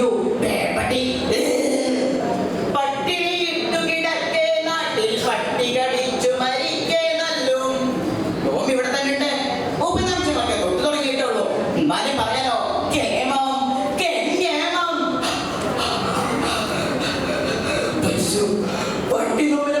അയ്യോ പേപ്പട്ടി പട്ടിണിയിട്ടു കിടക്കേ നാട്ടിൽ പട്ടി കടിച്ചു മരിക്കേ നല്ലും. നോമ്പ് ഇവിടെ തന്നെ ഉണ്ട്. ഉപദംശമൊക്കെ തൊട്ട് തുടങ്ങിയിട്ടുള്ളൂ. എന്നാലും പറയാനോ കേമം കേമം പട്ടി നോമ്പിന്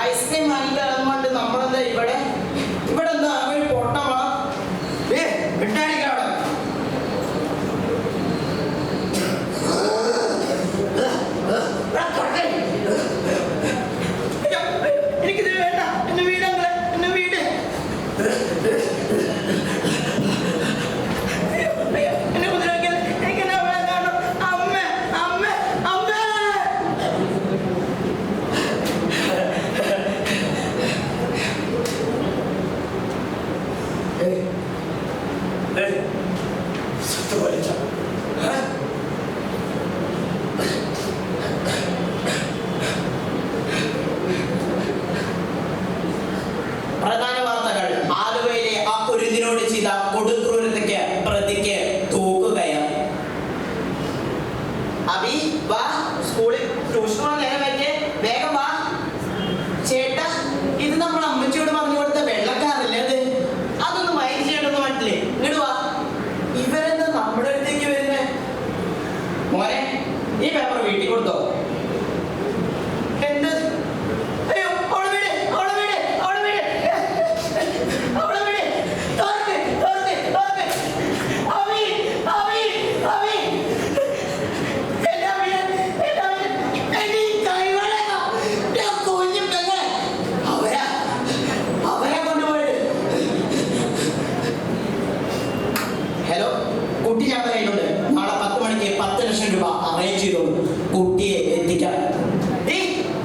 ഐസ്ക്രീം വാങ്ങിട്ട് ഇറങ്ങുകൊണ്ട് നമ്മളെന്താ ഇവിടെ? ഇവിടെ എന്താ ഒരു പൊട്ടമാ ഏ വിട്ടടിക്കാടോ എനിക്കിത് വേണ്ട. എന്റെ വീടങ്ങളെ എന്റെ വീട്. പ്രധാന വാർത്തകൾ. ആലുവയിലെ ആ കുരുതിനോട് ചെയ്ത കൊടുക്രൂരതയ്ക്ക് പ്രതിക്ക് തൂക്കുകയാണ് അബി വാ സ്കൂളിൽ ട്യൂഷൻ നേരം വേഗം വാ. ചേട്ടാ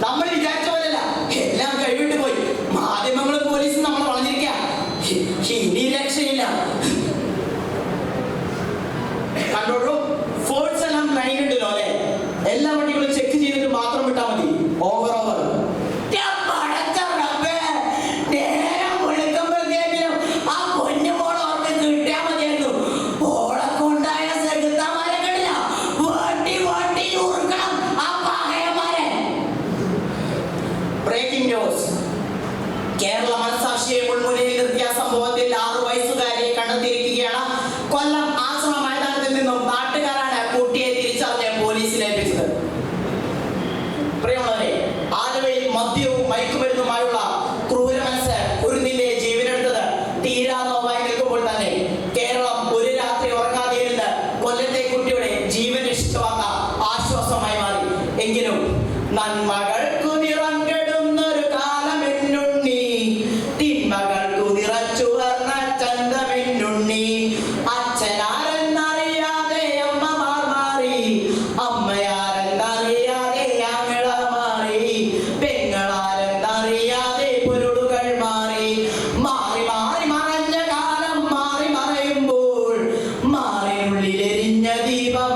നമ്മൾ വിചാരിച്ച പോലെയല്ല എല്ലാം കഴിവിട്ട് പോയി. മാധ്യമങ്ങളും പോലീസും നമ്മൾ വളഞ്ഞിരിക്കുക ഇനി രക്ഷയില്ല. കണ്ടോളൂ? ഫോഴ്സ് എല്ലാം നൈനുണ്ടല്ലോ അല്ലെ? എല്ലാം കണ്ടെത്തിയിരിക്കുകയാണ്. കൊല്ലം ആശ്രമ മൈതാനത്തിൽ നിന്നും നാട്ടുകാരാണ് കുട്ടിയെ തിരിച്ചറിഞ്ഞ് പോലീസിൽ ഏൽപ്പിച്ചത് പ്രിയമുള്ളവരെ ആലുവയിൽ മദ്യവും മയക്കുമരുന്നുമായുള്ള ക്രൂരമനസ് കുരുന്നിന്റെ ജീവനെടുത്തത് തീരാ നോവായി നിൽക്കുമ്പോൾ തന്നെ കേരളം ഒരു രാത്രി ഉറങ്ങാതെ ഇരുന്ന് കൊല്ലത്തെ കുട്ടിയുടെ ജീവൻ രക്ഷിച്ചവാക്ക ആശ്വാസമായി മാറി. എങ്കിലും നന്മ ഉള്ളിലെരിഞ്ഞ ദീപം